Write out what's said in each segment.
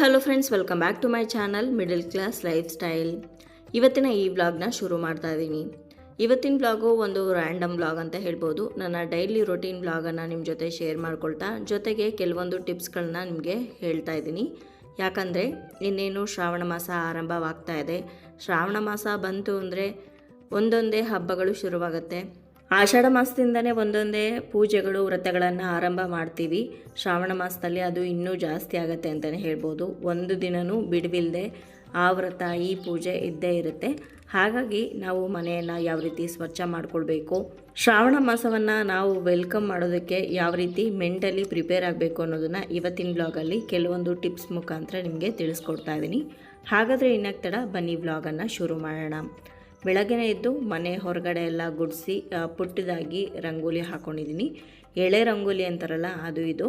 Hello friends, welcome back to my channel middle class lifestyle. ಇವತ್ತಿನ ಈ ವ್ಲಾಗ್ನ ಶುರು ಮಾಡ್ತಾ ಇದ್ದೀನಿ ಇವತ್ತಿನ ಬ್ಲಾಗು ಒಂದು ರ್ಯಾಂಡಮ್ ಬ್ಲಾಗ್ ಅಂತ ಹೇಳ್ಬೋದು. ನನ್ನ ಡೈಲಿ ರೊಟೀನ್ ಬ್ಲಾಗನ್ನು ನಿಮ್ಮ ಜೊತೆ ಶೇರ್ ಮಾಡ್ಕೊಳ್ತಾ, ಜೊತೆಗೆ ಕೆಲವೊಂದು ಟಿಪ್ಸ್ಗಳನ್ನ ನಿಮಗೆ ಹೇಳ್ತಾ ಇದ್ದೀನಿ ಯಾಕಂದರೆ, ಇನ್ನೇನು ಶ್ರಾವಣ ಮಾಸ ಆರಂಭವಾಗ್ತಾ ಇದೆ. ಶ್ರಾವಣ ಮಾಸ ಬಂತು ಅಂದರೆ ಒಂದೊಂದೇ ಹಬ್ಬಗಳು ಶುರುವಾಗುತ್ತೆ. ಆಷಾಢ ಮಾಸದಿಂದನೇ ಒಂದೊಂದೇ ಪೂಜೆಗಳು, ವ್ರತಗಳನ್ನು ಆರಂಭ ಮಾಡ್ತೀವಿ. ಶ್ರಾವಣ ಮಾಸದಲ್ಲಿ ಅದು ಇನ್ನೂ ಜಾಸ್ತಿ ಆಗುತ್ತೆ ಅಂತಲೇ ಹೇಳ್ಬೋದು. ಒಂದು ದಿನವೂ ಬಿಡುವಿಲ್ಲದೆ ಆ ವ್ರತ, ಈ ಪೂಜೆ ಇದ್ದೇ ಇರುತ್ತೆ. ಹಾಗಾಗಿ ನಾವು ಮನೆಯನ್ನು ಯಾವ ರೀತಿ ಸ್ವಚ್ಛ ಮಾಡಿಕೊಳ್ಬೇಕು, ಶ್ರಾವಣ ಮಾಸವನ್ನು ನಾವು ವೆಲ್ಕಮ್ ಮಾಡೋದಕ್ಕೆ ಯಾವ ರೀತಿ ಮೆಂಟಲಿ ಪ್ರಿಪೇರ್ ಆಗಬೇಕು ಅನ್ನೋದನ್ನು ಇವತ್ತಿನ ಬ್ಲಾಗಲ್ಲಿ ಕೆಲವೊಂದು ಟಿಪ್ಸ್ ಮುಖಾಂತರ ನಿಮಗೆ ತಿಳಿಸ್ಕೊಡ್ತಾ ಇದ್ದೀನಿ. ಹಾಗಾದರೆ ಇನ್ನಾಗ್ತಡ ತಡ, ಬನ್ನಿ ಬ್ಲಾಗನ್ನು ಶುರು ಮಾಡೋಣ. ಬೆಳಗ್ಗೆನೇ ಎದ್ದು ಮನೆ ಹೊರಗಡೆ ಎಲ್ಲ ಗುಡಿಸಿ ಪುಟ್ಟದಾಗಿ ರಂಗೋಲಿ ಹಾಕ್ಕೊಂಡಿದ್ದೀನಿ ಎಳೆ ರಂಗೋಲಿ ಅಂತಾರಲ್ಲ, ಅದು ಇದು.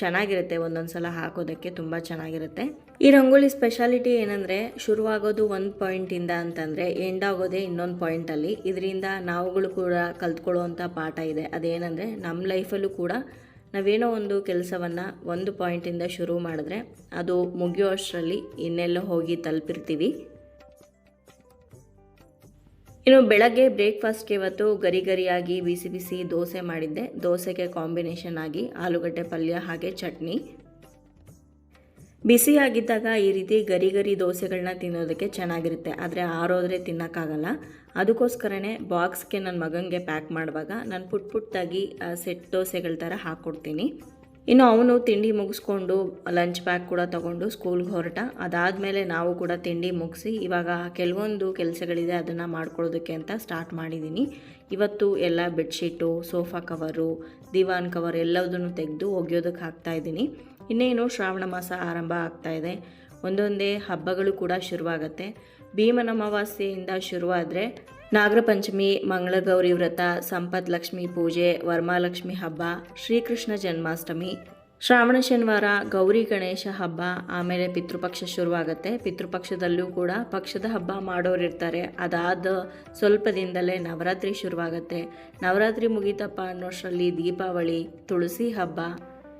ಚೆನ್ನಾಗಿರುತ್ತೆ, ಒಂದೊಂದು ಸಲ ಹಾಕೋದಕ್ಕೆ ತುಂಬ ಚೆನ್ನಾಗಿರುತ್ತೆ. ಈ ರಂಗೋಲಿ ಸ್ಪೆಷಾಲಿಟಿ ಏನಂದರೆ, ಶುರುವಾಗೋದು ಒಂದು ಪಾಯಿಂಟಿಂದ ಅಂತಂದರೆ ಎಂಡ್ ಆಗೋದೇ ಇನ್ನೊಂದು ಪಾಯಿಂಟಲ್ಲಿ. ಇದರಿಂದ ನಾವುಗಳು ಕೂಡ ಕಲ್ತ್ಕೊಳ್ಳುವಂಥ ಪಾಠ ಇದೆ. ಅದೇನಂದರೆ ನಮ್ಮ ಲೈಫಲ್ಲೂ ಕೂಡ ನಾವೇನೋ ಒಂದು ಕೆಲಸವನ್ನು ಒಂದು ಪಾಯಿಂಟಿಂದ ಶುರು ಮಾಡಿದ್ರೆ, ಅದು ಮುಗಿಯೋ ಅಷ್ಟರಲ್ಲಿ ಇನ್ನೆಲ್ಲೋ ಹೋಗಿ ತಲುಪಿರ್ತೀವಿ. ಇನ್ನು ಬೆಳಗ್ಗೆ ಬ್ರೇಕ್ಫಾಸ್ಟ್ಗೆ ಇವತ್ತು ಗರಿ ಗರಿಯಾಗಿ ಬಿಸಿ ಬಿಸಿ ದೋಸೆ ಮಾಡಿದ್ದೆ. ದೋಸೆಗೆ ಕಾಂಬಿನೇಷನ್ ಆಗಿ ಆಲೂಗಡ್ಡೆ ಪಲ್ಯ ಹಾಗೆ ಚಟ್ನಿ. ಬಿಸಿಯಾಗಿದ್ದಾಗ ಈ ರೀತಿ ಗರಿ ಗರಿ ದೋಸೆಗಳನ್ನ ತಿನ್ನೋದಕ್ಕೆ ಚೆನ್ನಾಗಿರುತ್ತೆ. ಆದರೆ ಆರೋದ್ರೆ ತಿನ್ನೋಕ್ಕಾಗಲ್ಲ. ಅದಕ್ಕೋಸ್ಕರನೇ ಬಾಕ್ಸ್ಗೆ ನನ್ನ ಮಗನಿಗೆ ಪ್ಯಾಕ್ ಮಾಡುವಾಗ ನಾನು ಪುಟ್ ಪುಟ್ಟಾಗಿ ಸೆಟ್ ದೋಸೆಗಳ ಥರ ಹಾಕ್ಕೊಡ್ತೀನಿ ಇನ್ನು ಅವನು ತಿಂಡಿ ಮುಗಿಸ್ಕೊಂಡು ಲಂಚ್ ಬ್ಯಾಗ್ ಕೂಡ ತಗೊಂಡು ಸ್ಕೂಲ್ಗೆ ಹೊರಟ. ಅದಾದಮೇಲೆ ನಾವು ಕೂಡ ತಿಂಡಿ ಮುಗಿಸಿ ಇವಾಗ ಕೆಲವೊಂದು ಕೆಲಸಗಳಿದೆ ಅದನ್ನು ಮಾಡ್ಕೊಳ್ಳೋದಕ್ಕೆ ಅಂತ ಸ್ಟಾರ್ಟ್ ಮಾಡಿದ್ದೀನಿ ಇವತ್ತು ಎಲ್ಲ ಬೆಡ್ಶೀಟು ಸೋಫಾ ಕವರು ದಿವಾನ್ ಕವರ್ ಎಲ್ಲದನ್ನು ತೆಗೆದು ಒಗೆಯೋದಕ್ಕೆ ಹಾಕ್ತಾ ಇದ್ದೀನಿ. ಇನ್ನೇನು ಶ್ರಾವಣ ಮಾಸ ಆರಂಭ ಆಗ್ತಾ ಇದೆ. ಒಂದೊಂದೇ ಹಬ್ಬಗಳು ಕೂಡ ಶುರುವಾಗುತ್ತೆ. ಭೀಮನ ಅಮಾವಾಸ್ಯೆಯಿಂದ ಶುರುವಾದರೆ ನಾಗರ ಪಂಚಮಿ ಮಂಗಳಗೌರಿ ವ್ರತ, ಸಂಪತ್ ಲಕ್ಷ್ಮಿ ಪೂಜೆ, ವರ್ಮಾಲಕ್ಷ್ಮಿ ಹಬ್ಬ, ಶ್ರೀಕೃಷ್ಣ ಜನ್ಮಾಷ್ಟಮಿ, ಶ್ರಾವಣ ಶನಿವಾರ, ಗೌರಿ ಗಣೇಶ ಹಬ್ಬ, ಆಮೇಲೆ ಪಿತೃಪಕ್ಷ ಶುರುವಾಗುತ್ತೆ. ಪಿತೃಪಕ್ಷದಲ್ಲೂ ಕೂಡ ಪಕ್ಷದ ಹಬ್ಬ ಮಾಡೋರು ಇರ್ತಾರೆ. ಅದಾದ ಸ್ವಲ್ಪ ದಿನದಲ್ಲೇ ನವರಾತ್ರಿ ಶುರುವಾಗುತ್ತೆ. ನವರಾತ್ರಿ ಮುಗೀತಪ್ಪ ಅನ್ನೋಷ್ಟರಲ್ಲಿ ದೀಪಾವಳಿ, ತುಳಸಿ ಹಬ್ಬ,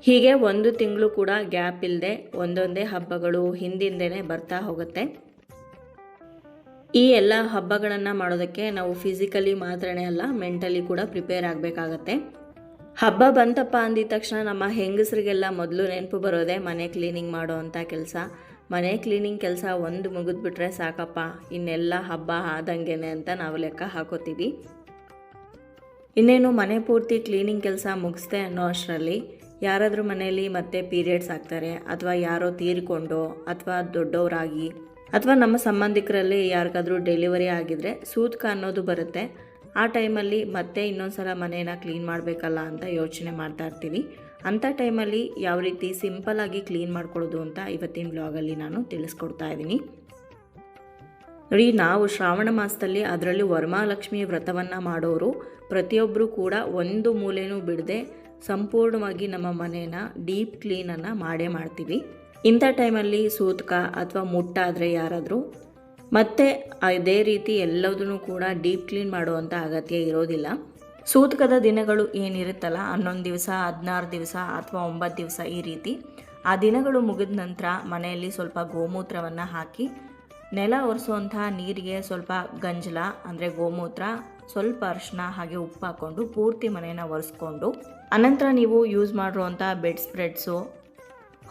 ಹೀಗೆ ಒಂದು ತಿಂಗಳು ಕೂಡ ಗ್ಯಾಪ್ ಇಲ್ಲದೆ ಒಂದೊಂದೇ ಹಬ್ಬಗಳು ಹಿಂದಿಂದೇ ಬರ್ತಾ ಹೋಗುತ್ತೆ. ಈ ಎಲ್ಲ ಹಬ್ಬಗಳನ್ನು ಮಾಡೋದಕ್ಕೆ ನಾವು ಫಿಸಿಕಲಿ ಮಾತ್ರನೇ ಅಲ್ಲ ಮೆಂಟಲಿ ಕೂಡ ಪ್ರಿಪೇರ್ ಆಗಬೇಕಾಗತ್ತೆ. ಹಬ್ಬ ಬಂತಪ್ಪ ಅಂದಿದ ತಕ್ಷಣ ನಮ್ಮ ಹೆಂಗಸರಿಗೆಲ್ಲ ಮೊದಲು ನೆನಪು ಬರೋದೇ ಮನೆ ಕ್ಲೀನಿಂಗ್ ಮಾಡೋ ಅಂಥ ಕೆಲಸ. ಮನೆ ಕ್ಲೀನಿಂಗ್ ಕೆಲಸ ಒಂದು ಮುಗಿದ್ಬಿಟ್ರೆ ಸಾಕಪ್ಪ, ಇನ್ನೆಲ್ಲ ಹಬ್ಬ ಆದಂಗೆನೆ ಅಂತ ನಾವು ಲೆಕ್ಕ ಹಾಕೋತೀವಿ. ಇನ್ನೇನು ಮನೆ ಪೂರ್ತಿ ಕ್ಲೀನಿಂಗ್ ಕೆಲಸ ಮುಗಿಸ್ದೆ ಅನ್ನೋ ಅಷ್ಟರಲ್ಲಿ ಯಾರಾದರೂ ಮನೆಯಲ್ಲಿ ಮತ್ತೆ ಪೀರಿಯಡ್ಸ್ ಆಗ್ತಾರೆ, ಅಥವಾ ಯಾರೋ ತೀರಿಕೊಂಡು, ಅಥವಾ ದೊಡ್ಡವರಾಗಿ ಅಥವಾ ನಮ್ಮ ಸಂಬಂಧಿಕರಲ್ಲಿ ಯಾರಿಗಾದರೂ ಡೆಲಿವರಿ ಆಗಿದ್ರೆ ಸೂತ್ಕ ಅನ್ನೋದು ಬರುತ್ತೆ. ಆ ಟೈಮಲ್ಲಿ ಮತ್ತೆ ಇನ್ನೊಂದು ಸಲ ಕ್ಲೀನ್ ಮಾಡಬೇಕಲ್ಲ ಅಂತ ಯೋಚನೆ ಮಾಡ್ತಾ ಇರ್ತೀವಿ. ಅಂಥ ಟೈಮಲ್ಲಿ ಯಾವ ರೀತಿ ಸಿಂಪಲ್ಲಾಗಿ ಕ್ಲೀನ್ ಮಾಡ್ಕೊಳ್ಳೋದು ಅಂತ ಇವತ್ತಿನ ಬ್ಲಾಗಲ್ಲಿ ನಾನು ತಿಳಿಸ್ಕೊಡ್ತಾ ಇದ್ದೀನಿ. ನೋಡಿ, ನಾವು ಶ್ರಾವಣ ಮಾಸದಲ್ಲಿ ಅದರಲ್ಲೂ ವರಮಹಾಲಕ್ಷ್ಮಿ ವ್ರತವನ್ನು ಮಾಡೋರು. ಪ್ರತಿಯೊಬ್ಬರು ಕೂಡ ಒಂದು ಮೂಲೆನೂ ಬಿಡದೆ ಸಂಪೂರ್ಣವಾಗಿ ನಮ್ಮ ಮನೇನ ಡೀಪ್ ಕ್ಲೀನನ್ನು ಮಾಡೇ ಮಾಡ್ತೀವಿ. ಇಂಥ ಟೈಮಲ್ಲಿ ಸೂತಕ ಅಥವಾ ಮುಟ್ಟಾದರೆ ಯಾರಾದರೂ, ಮತ್ತೆ ಅದೇ ರೀತಿ ಎಲ್ಲದನ್ನು ಕೂಡ ಡೀಪ್ ಕ್ಲೀನ್ ಮಾಡುವಂಥ ಅಗತ್ಯ ಇರೋದಿಲ್ಲ. ಸೂತಕದ ದಿನಗಳು ಏನಿರುತ್ತಲ್ಲ, ಹನ್ನೊಂದು ದಿವಸ, ಹದಿನಾರು ದಿವಸ ಅಥವಾ ಒಂಬತ್ತು ದಿವಸ ಈ ರೀತಿ, ಆ ದಿನಗಳು ಮುಗಿದ ನಂತರ ಮನೆಯಲ್ಲಿ ಸ್ವಲ್ಪ ಗೋಮೂತ್ರವನ್ನು ಹಾಕಿ, ನೆಲ ಒರೆಸುವಂತಹ ನೀರಿಗೆ ಸ್ವಲ್ಪ ಗಂಜಲ, ಅಂದರೆ ಗೋಮೂತ್ರ, ಸ್ವಲ್ಪ ಅರಿಶಿನ ಹಾಗೆ ಉಪ್ಪು ಹಾಕ್ಕೊಂಡು ಪೂರ್ತಿ ಮನೆಯನ್ನು ಒರೆಸ್ಕೊಂಡು, ಅನಂತರ ನೀವು ಯೂಸ್ ಮಾಡಿರುವಂಥ ಬೆಡ್ ಸ್ಪ್ರೆಡ್ಸು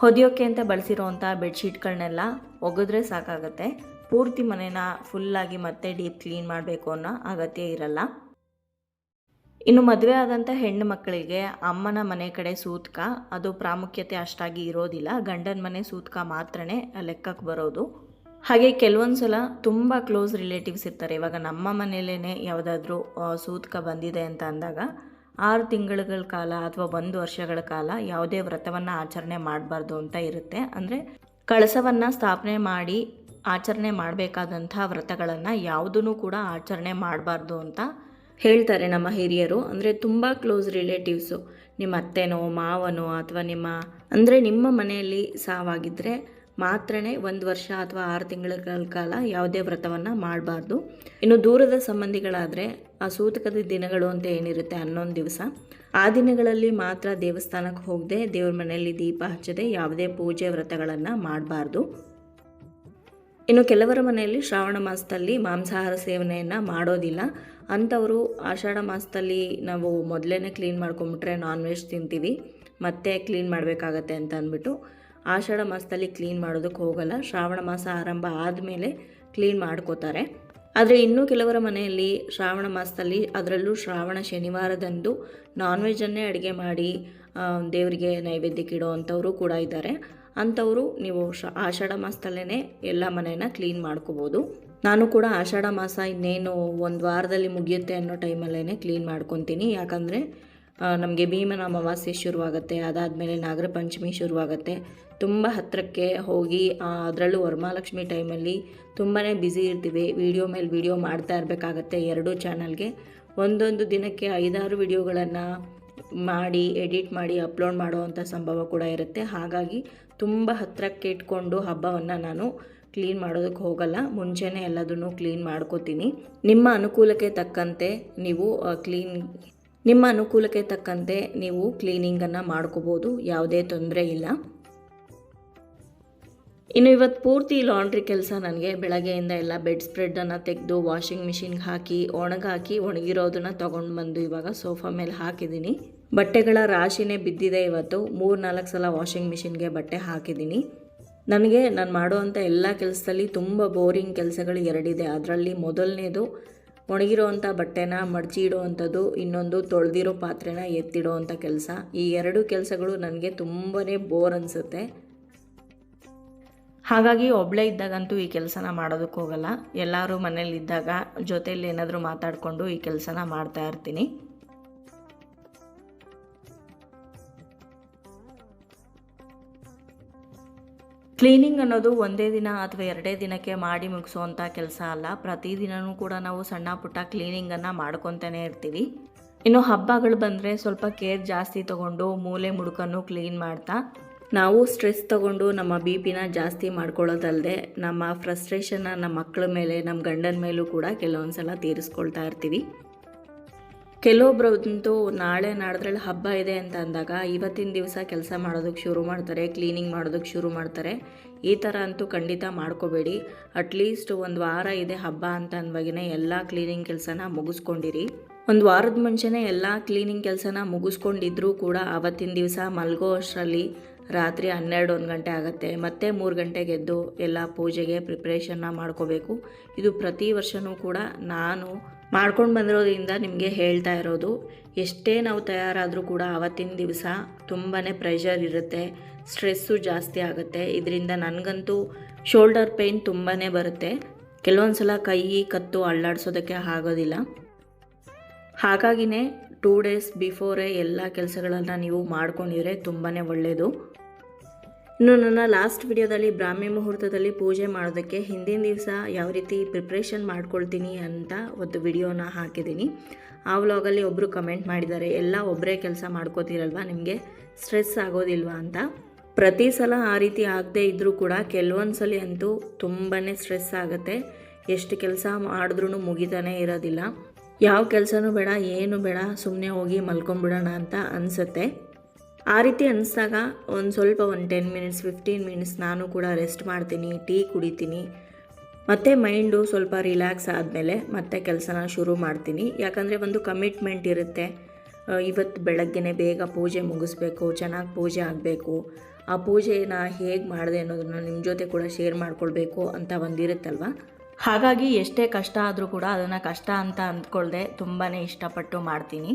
ಹೊದಿಯೋಕ್ಕೆ ಅಂತ ಬಳಸಿರೋವಂಥ ಬೆಡ್ಶೀಟ್ಗಳನ್ನೆಲ್ಲ ಒಗೆದ್ರೆ ಸಾಕಾಗುತ್ತೆ. ಪೂರ್ತಿ ಮನೇನ ಫುಲ್ಲಾಗಿ ಮತ್ತೆ ಡೀಪ್ ಕ್ಲೀನ್ ಮಾಡಬೇಕು ಅನ್ನೋ ಅಗತ್ಯ ಇರಲ್ಲ. ಇನ್ನು ಮದುವೆ ಆದಂಥ ಹೆಣ್ಣು ಮಕ್ಕಳಿಗೆ ಅಮ್ಮನ ಮನೆ ಕಡೆ ಸೂತ್ಕ, ಅದು ಪ್ರಾಮುಖ್ಯತೆ ಅಷ್ಟಾಗಿ ಇರೋದಿಲ್ಲ. ಗಂಡನ ಮನೆ ಸೂತ್ಕ ಮಾತ್ರನೇ ಲೆಕ್ಕಕ್ಕೆ ಬರೋದು. ಹಾಗೆ ಕೆಲವೊಂದು ಸಲ ತುಂಬ ಕ್ಲೋಸ್ ರಿಲೇಟಿವ್ಸ್ ಇರ್ತಾರೆ. ಇವಾಗ ನಮ್ಮ ಮನೇಲೇ ಯಾವುದಾದ್ರೂ ಸೂತ್ಕ ಬಂದಿದೆ ಅಂತ ಅಂದಾಗ ಆರು ತಿಂಗಳುಗಳ ಕಾಲ ಅಥವಾ ಒಂದು ವರ್ಷಗಳ ಕಾಲ ಯಾವುದೇ ವ್ರತವನ್ನು ಆಚರಣೆ ಮಾಡಬಾರ್ದು ಅಂತ ಇರುತ್ತೆ. ಅಂದರೆ ಕಳಸವನ್ನು ಸ್ಥಾಪನೆ ಮಾಡಿ ಆಚರಣೆ ಮಾಡಬೇಕಾದಂಥ ವ್ರತಗಳನ್ನು ಯಾವುದೂ ಕೂಡ ಆಚರಣೆ ಮಾಡಬಾರ್ದು ಅಂತ ಹೇಳ್ತಾರೆ ನಮ್ಮ ಹಿರಿಯರು. ಅಂದರೆ ತುಂಬ ಕ್ಲೋಸ್ ರಿಲೇಟಿವ್ಸು. ನಿಮ್ಮ ಅತ್ತೆನೋ, ಮಾವನೋ ಅಥವಾ ನಿಮ್ಮ, ಅಂದರೆ ನಿಮ್ಮ ಮನೆಯಲ್ಲಿ ಸಾವಾಗಿದ್ದರೆ ಮಾತ್ರನೇ ಒಂದು ವರ್ಷ ಅಥವಾ ಆರು ತಿಂಗಳ ಕಾಲ ಯಾವುದೇ ವ್ರತವನ್ನು ಮಾಡಬಾರ್ದು. ಇನ್ನು ದೂರದ ಸಂಬಂಧಿಗಳಾದರೆ ಆ ಸೂತಕದ ದಿನಗಳು ಅಂತ ಏನಿರುತ್ತೆ ಹನ್ನೊಂದು ದಿವಸ. ಆ ದಿನಗಳಲ್ಲಿ ಮಾತ್ರ ದೇವಸ್ಥಾನಕ್ಕೆ ಹೋಗದೆ ದೇವ್ರ ಮನೆಯಲ್ಲಿ ದೀಪ ಹಚ್ಚದೆ ಯಾವುದೇ ಪೂಜೆ ವ್ರತಗಳನ್ನು ಮಾಡಬಾರ್ದು. ಇನ್ನು ಕೆಲವರ ಮನೆಯಲ್ಲಿ ಶ್ರಾವಣ ಮಾಸದಲ್ಲಿ ಮಾಂಸಾಹಾರ ಸೇವನೆಯನ್ನು ಮಾಡೋದಿಲ್ಲ. ಅಂಥವರು ಆಷಾಢ ಮಾಸದಲ್ಲಿ ನಾವು ಮೊದಲೇ ಕ್ಲೀನ್ ಮಾಡ್ಕೊಂಬಿಟ್ರೆ ನಾನ್ ವೆಜ್ ತಿಂತೀವಿ. ಮತ್ತೆ ಕ್ಲೀನ್ ಮಾಡಬೇಕಾಗತ್ತೆ ಅಂತ ಅಂದ್ಬಿಟ್ಟು ಆಷಾಢ ಮಾಸದಲ್ಲಿ ಕ್ಲೀನ್ ಮಾಡೋದಕ್ಕೆ ಹೋಗಲ್ಲ. ಶ್ರಾವಣ ಮಾಸ ಆರಂಭ ಆದಮೇಲೆ ಕ್ಲೀನ್ ಮಾಡ್ಕೋತಾರೆ. ಆದರೆ ಇನ್ನೂ ಕೆಲವರ ಮನೆಯಲ್ಲಿ ಶ್ರಾವಣ ಮಾಸದಲ್ಲಿ ಅದರಲ್ಲೂ ಶ್ರಾವಣ ಶನಿವಾರದಂದು ನಾನ್ ವೆಜ್ಜನ್ನೇ ಅಡುಗೆ ಮಾಡಿ ದೇವರಿಗೆ ನೈವೇದ್ಯಕ್ಕೆ ಇಡೋ ಅಂಥವರು ಕೂಡ ಇದ್ದಾರೆ. ಅಂಥವರು ನೀವು ಆಷಾಢ ಮಾಸದಲ್ಲೇ ಎಲ್ಲ ಮನೆಯನ್ನು ಕ್ಲೀನ್ ಮಾಡ್ಕೋಬೋದು. ನಾನು ಕೂಡ ಆಷಾಢ ಮಾಸ ಇನ್ನೇನು ಒಂದು ವಾರದಲ್ಲಿ ಮುಗಿಯುತ್ತೆ ಅನ್ನೋ ಟೈಮಲ್ಲೇ ಕ್ಲೀನ್ ಮಾಡ್ಕೊತೀನಿ. ಯಾಕಂದರೆ ನಮಗೆ ಭೀಮನ ಅಮಾವಾಸ್ಯೆ ಶುರುವಾಗುತ್ತೆ, ಅದಾದಮೇಲೆ ನಾಗರ ಪಂಚಮಿ ಶುರುವಾಗುತ್ತೆ. ತುಂಬ ಹತ್ತಿರಕ್ಕೆ ಹೋಗಿ ಅದರಲ್ಲೂ ವರಮಹಾಲಕ್ಷ್ಮಿ ಟೈಮಲ್ಲಿ ತುಂಬಾ ಬ್ಯುಸಿ ಇರ್ತೀವಿ. ವಿಡಿಯೋ ಮೇಲೆ ವಿಡಿಯೋ ಮಾಡ್ತಾ ಇರಬೇಕಾಗತ್ತೆ ಎರಡೂ ಚಾನಲ್ಗೆ. ಒಂದೊಂದು ದಿನಕ್ಕೆ ಐದಾರು ವಿಡಿಯೋಗಳನ್ನು ಮಾಡಿ, ಎಡಿಟ್ ಮಾಡಿ, ಅಪ್ಲೋಡ್ ಮಾಡುವಂಥ ಸಂಭವ ಕೂಡ ಇರುತ್ತೆ. ಹಾಗಾಗಿ ತುಂಬ ಹತ್ತಿರಕ್ಕೆ ಇಟ್ಕೊಂಡು ಹಬ್ಬವನ್ನು ನಾನು ಕ್ಲೀನ್ ಮಾಡೋದಕ್ಕೆ ಹೋಗಲ್ಲ. ಮುಂಚೆನೇ ಎಲ್ಲದನ್ನು ಕ್ಲೀನ್ ಮಾಡ್ಕೋತೀನಿ. ನಿಮ್ಮ ಅನುಕೂಲಕ್ಕೆ ತಕ್ಕಂತೆ ನೀವು ಕ್ಲೀನ್ ನಿಮ್ಮ ಅನುಕೂಲಕ್ಕೆ ತಕ್ಕಂತೆ ನೀವು ಕ್ಲೀನಿಂಗನ್ನು ಮಾಡ್ಕೋಬೋದು, ಯಾವುದೇ ತೊಂದರೆ ಇಲ್ಲ. ಇನ್ನು ಇವತ್ತು ಪೂರ್ತಿ ಲಾಂಡ್ರಿ ಕೆಲಸ ನನಗೆ ಬೆಳಗ್ಗೆಯಿಂದ ಎಲ್ಲ ಬೆಡ್ ಸ್ಪ್ರೆಡನ್ನು ತೆಗೆದು ವಾಷಿಂಗ್ ಮಿಷಿನ್ಗೆ ಹಾಕಿ ಒಣಗಾಕಿ ಒಣಗಿರೋದನ್ನು ತೊಗೊಂಡು ಬಂದು ಇವಾಗ ಸೋಫಾ ಮೇಲೆ ಹಾಕಿದ್ದೀನಿ ಬಟ್ಟೆಗಳ ರಾಶಿನೇ ಬಿದ್ದಿದೆ ಇವತ್ತು. ಮೂರು ನಾಲ್ಕು ಸಲ ವಾಷಿಂಗ್ ಮಿಷಿನ್ಗೆ ಬಟ್ಟೆ ಹಾಕಿದ್ದೀನಿ ನನಗೆ ನಾನು ಮಾಡುವಂಥ ಎಲ್ಲ ಕೆಲಸದಲ್ಲಿ ತುಂಬ ಬೋರಿಂಗ್ ಕೆಲಸಗಳು ಎರಡಿದೆ. ಅದರಲ್ಲಿ ಮೊದಲನೇದು ಒಣಗಿರೋವಂಥ ಬಟ್ಟೆನ ಮಡಚಿ ಇಡೋವಂಥದ್ದು ಇನ್ನೊಂದು ತೊಳೆದಿರೋ ಪಾತ್ರೆನ ಎತ್ತಿಡೋ ಅಂಥ ಕೆಲಸ. ಈ ಎರಡು ಕೆಲಸಗಳು ನನಗೆ ತುಂಬಾ ಬೋರ್ ಅನಿಸುತ್ತೆ. ಹಾಗಾಗಿ ಒಬ್ಬಳೇ ಇದ್ದಾಗಂತೂ ಈ ಕೆಲಸನ ಮಾಡೋದಕ್ಕೆ ಹೋಗಲ್ಲ. ಎಲ್ಲರೂ ಮನೇಲಿದ್ದಾಗ ಜೊತೆಯಲ್ಲಿ ಏನಾದರೂ ಮಾತಾಡಿಕೊಂಡು ಈ ಕೆಲಸನ ಮಾಡ್ತಾ ಇರ್ತೀನಿ. ಕ್ಲೀನಿಂಗ್ ಅನ್ನೋದು ಒಂದೇ ದಿನ ಅಥವಾ ಎರಡೇ ದಿನಕ್ಕೆ ಮಾಡಿ ಮುಗಿಸುವಂಥ ಕೆಲಸ ಅಲ್ಲ. ಪ್ರತಿದಿನವೂ ಕೂಡ ನಾವು ಸಣ್ಣ ಪುಟ್ಟ ಕ್ಲೀನಿಂಗನ್ನು ಮಾಡ್ಕೊತಾನೆ ಇರ್ತೀವಿ. ಇನ್ನು ಹಬ್ಬಗಳು ಬಂದರೆ ಸ್ವಲ್ಪ ಕೇರ್ ಜಾಸ್ತಿ ತಗೊಂಡು ಮೂಲೆ ಮುಡುಕನ್ನು ಕ್ಲೀನ್ ಮಾಡ್ತಾ, ನಾವು ಸ್ಟ್ರೆಸ್ ತಗೊಂಡು ನಮ್ಮ ಬಿ ಪಿನ ಜಾಸ್ತಿ ಮಾಡ್ಕೊಳ್ಳೋದಲ್ಲದೆ ನಮ್ಮ ಫ್ರಸ್ಟ್ರೇಷನ್ನ ನಮ್ಮ ಮಕ್ಕಳ ಮೇಲೆ, ನಮ್ಮ ಗಂಡನ ಮೇಲೂ ಕೂಡ ಕೆಲವೊಂದು ಸಲ ತೀರಿಸ್ಕೊಳ್ತಾ ಇರ್ತೀವಿ. ಕೆಲವೊಬ್ರಂತೂ ನಾಳೆ ನಾಡ್ದ್ರಲ್ಲಿ ಹಬ್ಬ ಇದೆ ಅಂತ ಅಂದಾಗ ಇವತ್ತಿನ ದಿವಸ ಕೆಲಸ ಮಾಡೋದಕ್ಕೆ ಶುರು ಮಾಡ್ತಾರೆ ಕ್ಲೀನಿಂಗ್ ಮಾಡೋದಕ್ಕೆ ಶುರು ಮಾಡ್ತಾರೆ. ಈ ಥರ ಅಂತೂ ಖಂಡಿತ ಮಾಡ್ಕೋಬೇಡಿ. ಅಟ್ಲೀಸ್ಟ್ ಒಂದು ವಾರ ಇದೆ ಹಬ್ಬ ಅಂತ ಅಂದಾಗಿನೇ ಎಲ್ಲ ಕ್ಲೀನಿಂಗ್ ಕೆಲಸನ ಮುಗಿಸ್ಕೊಂಡಿರಿ. ಒಂದು ವಾರದ ಮುಂಚೆನೇ ಎಲ್ಲ ಕ್ಲೀನಿಂಗ್ ಕೆಲಸನ ಮುಗಿಸ್ಕೊಂಡಿದ್ರೂ ಕೂಡ ಅವತ್ತಿನ ದಿವಸ ಮಲ್ಗೋ ಅಷ್ಟರಲ್ಲಿ ರಾತ್ರಿ ಹನ್ನೆರಡು, ಒಂದು ಗಂಟೆ ಆಗುತ್ತೆ. ಮತ್ತೆ ಮೂರು ಗಂಟೆಗೆ ಎದ್ದು ಎಲ್ಲ ಪೂಜೆಗೆ ಪ್ರಿಪ್ರೇಷನ್ನ ಮಾಡ್ಕೋಬೇಕು. ಇದು ಪ್ರತಿ ವರ್ಷವೂ ಕೂಡ ನಾನು ಮಾಡ್ಕೊಂಡು ಬಂದಿರೋದ್ರಿಂದ ನಿಮಗೆ ಹೇಳ್ತಾ ಇರೋದು, ಎಷ್ಟೇ ನಾವು ತಯಾರಾದರೂ ಕೂಡ ಆವತ್ತಿನ ದಿವಸ ತುಂಬಾ ಪ್ರೆಷರ್ ಇರುತ್ತೆ ಸ್ಟ್ರೆಸ್ಸು ಜಾಸ್ತಿ ಆಗುತ್ತೆ. ಇದರಿಂದ ನನಗಂತೂ ಶೋಲ್ಡರ್ ಪೇಯ್ನ್ ತುಂಬಾ ಬರುತ್ತೆ. ಕೆಲವೊಂದು ಸಲ ಕೈ ಕತ್ತು ಅಳ್ಳಾಡ್ಸೋದಕ್ಕೆ ಆಗೋದಿಲ್ಲ. ಹಾಗಾಗಿನೇ ಟೂ ಡೇಸ್ ಬಿಫೋರೇ ಎಲ್ಲ ಕೆಲಸಗಳನ್ನು ನೀವು ಮಾಡ್ಕೊಂಡಿದ್ರೆ ತುಂಬಾ ಒಳ್ಳೆಯದು ಇನ್ನು ನನ್ನ ಲಾಸ್ಟ್ ವಿಡಿಯೋದಲ್ಲಿ ಬ್ರಾಹ್ಮಿ ಮುಹೂರ್ತದಲ್ಲಿ ಪೂಜೆ ಮಾಡೋದಕ್ಕೆ ಹಿಂದಿನ ದಿವಸ ಯಾವ ರೀತಿ ಪ್ರಿಪ್ರೇಷನ್ ಮಾಡ್ಕೊಳ್ತೀನಿ ಅಂತ ಒಂದು ವಿಡಿಯೋನ ಹಾಕಿದ್ದೀನಿ. ಆ ವ್ಲಾಗಲ್ಲಿ ಒಬ್ಬರು ಕಮೆಂಟ್ ಮಾಡಿದ್ದಾರೆ, ಎಲ್ಲ ಒಬ್ಬರೇ ಕೆಲಸ ಮಾಡ್ಕೋತೀರಲ್ವ? ನಿಮಗೆ ಸ್ಟ್ರೆಸ್ ಆಗೋದಿಲ್ವಾ? ಅಂತ. ಪ್ರತಿ ಸಲ ಆ ರೀತಿ ಆಗದೇ ಇದ್ದರೂ ಕೂಡ ಕೆಲವೊಂದು ಸಲ ಅಂತೂ ತುಂಬಾ ಸ್ಟ್ರೆಸ್ ಆಗುತ್ತೆ. ಎಷ್ಟು ಕೆಲಸ ಮಾಡಿದ್ರೂ ಮುಗಿತಾನೇ ಇರೋದಿಲ್ಲ. ಯಾವ ಕೆಲಸನೂ ಬೇಡ, ಏನು ಬೇಡ ಸುಮ್ಮನೆ ಹೋಗಿ ಮಲ್ಕೊಂಬಿಡೋಣ ಅಂತ ಅನಿಸುತ್ತೆ. ಆ ರೀತಿ ಅನಿಸ್ದಾಗ ಒಂದು ಸ್ವಲ್ಪ ಒಂದು ಟೆನ್ ಮಿನಿಟ್ಸ್ ಫಿಫ್ಟೀನ್ ಮಿನಿಟ್ಸ್ ನಾನು ಕೂಡ ರೆಸ್ಟ್ ಮಾಡ್ತೀನಿ ಟೀ ಕುಡಿತೀನಿ. ಮತ್ತು ಮೈಂಡು ಸ್ವಲ್ಪ ರಿಲ್ಯಾಕ್ಸ್ ಆದಮೇಲೆ ಮತ್ತೆ ಕೆಲಸನ ಶುರು ಮಾಡ್ತೀನಿ. ಯಾಕಂದರೆ ಒಂದು ಕಮಿಟ್ಮೆಂಟ್ ಇರುತ್ತೆ. ಇವತ್ತು ಬೆಳಗ್ಗೆನೆ ಬೇಗ ಪೂಜೆ ಮುಗಿಸ್ಬೇಕು, ಚೆನ್ನಾಗಿ ಪೂಜೆ ಆಗಬೇಕು. ಆ ಪೂಜೆನ ಹೇಗೆ ಮಾಡಿದೆ ಅನ್ನೋದನ್ನ ನಿಮ್ಮ ಜೊತೆ ಕೂಡ ಶೇರ್ ಮಾಡ್ಕೊಳ್ಬೇಕು ಅಂತ ಒಂದಿರುತ್ತಲ್ವ? ಹಾಗಾಗಿ ಎಷ್ಟೇ ಕಷ್ಟ ಆದರೂ ಕೂಡ ಅದನ್ನು ಕಷ್ಟ ಅಂತ ಅಂದ್ಕೊಳ್ಳದೆ ತುಂಬಾ ಇಷ್ಟಪಟ್ಟು ಮಾಡ್ತೀನಿ.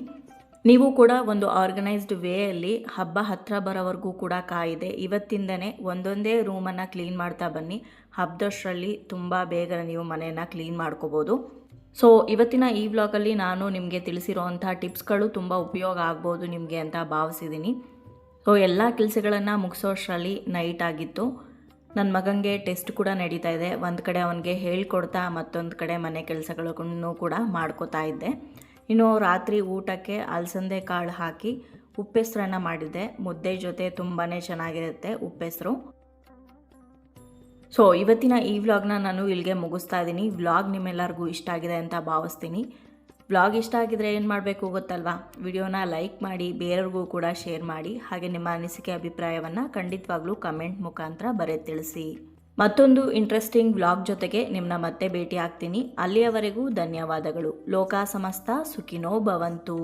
ನೀವು ಕೂಡ ಒಂದು ಆರ್ಗನೈಸ್ಡ್ ವೇಯಲ್ಲಿ ಹಬ್ಬ ಹತ್ರ ಬರೋವರೆಗೂ ಕೂಡ ಕಾಯಿದೆ. ಇವತ್ತಿಂದನೇ ಒಂದೊಂದೇ ರೂಮನ್ನು ಕ್ಲೀನ್ ಮಾಡ್ತಾ ಬನ್ನಿ. ಹಬ್ಬದಷ್ಟರಲ್ಲಿ ತುಂಬ ಬೇಗ ನೀವು ಮನೆಯನ್ನು ಕ್ಲೀನ್ ಮಾಡ್ಕೋಬೋದು. ಸೊ ಇವತ್ತಿನ ಈ ವ್ಲಾಗಲ್ಲಿ ನಾನು ನಿಮಗೆ ತಿಳಿಸಿರೋವಂಥ ಟಿಪ್ಸ್ಗಳು ತುಂಬ ಉಪಯೋಗ ಆಗ್ಬೋದು ನಿಮಗೆ ಅಂತ ಭಾವಿಸಿದ್ದೀನಿ. ಸೊ ಎಲ್ಲ ಕೆಲಸಗಳನ್ನು ಮುಗಿಸೋಷ್ಟರಲ್ಲಿ ನೈಟ್ ಆಗಿತ್ತು. ನನ್ನ ಮಗನಿಗೆ ಟೆಸ್ಟ್ ಕೂಡ ನಡೀತಾ ಇದೆ. ಒಂದು ಕಡೆ ಅವನಿಗೆ ಹೇಳ್ಕೊಡ್ತಾ ಮತ್ತೊಂದು ಕಡೆ ಮನೆ ಕೆಲಸಗಳನ್ನು ಕೂಡ ಮಾಡ್ಕೋತಾ ಇದ್ದೆ. ಇನ್ನು ರಾತ್ರಿ ಊಟಕ್ಕೆ ಅಲಸಂದೆ ಕಾಳು ಹಾಕಿ ಉಪ್ಪೆಸ್ರನ್ನ ಮಾಡಿದ್ದೆ. ಮುದ್ದೆ ಜೊತೆ ತುಂಬಾ ಚೆನ್ನಾಗಿರುತ್ತೆ ಉಪ್ಪೆಸರು. ಸೊ ಇವತ್ತಿನ ಈ ವ್ಲಾಗ್ನ ನಾನು ಇಲ್ಲಿಗೆ ಮುಗಿಸ್ತಾ ಇದ್ದೀನಿ ವ್ಲಾಗ್ ನಿಮ್ಮೆಲ್ಲರಿಗೂ ಇಷ್ಟ ಆಗಿದೆ ಅಂತ ಭಾವಿಸ್ತೀನಿ. ವ್ಲಾಗ್ ಇಷ್ಟ ಆಗಿದ್ರೆ ಏನು ಮಾಡಬೇಕು ಗೊತ್ತಲ್ವಾ? ವಿಡಿಯೋನ ಲೈಕ್ ಮಾಡಿ, ಬೇರೆಯವ್ರಿಗೂ ಕೂಡ ಶೇರ್ ಮಾಡಿ. ಹಾಗೆ ನಿಮ್ಮ ಅನಿಸಿಕೆ, ಅಭಿಪ್ರಾಯವನ್ನು ಖಂಡಿತವಾಗ್ಲೂ ಕಮೆಂಟ್ ಮುಖಾಂತರ ಬರೆ ತಿಳಿಸಿ. ಮತ್ತೊಂದು ಇಂಟ್ರೆಸ್ಟಿಂಗ್ ವ್ಲಾಗ್ ಜೊತೆಗೆ ನಿಮ್ಮನ್ನ ಮತ್ತೆ ಭೇಟಿ ಆಗ್ತೀನಿ ಅಲ್ಲಿಯವರೆಗೂ ಧನ್ಯವಾದಗಳು. ಲೋಕ ಸಮಸ್ತ ಸುಖಿನೋ ಭವಂತು.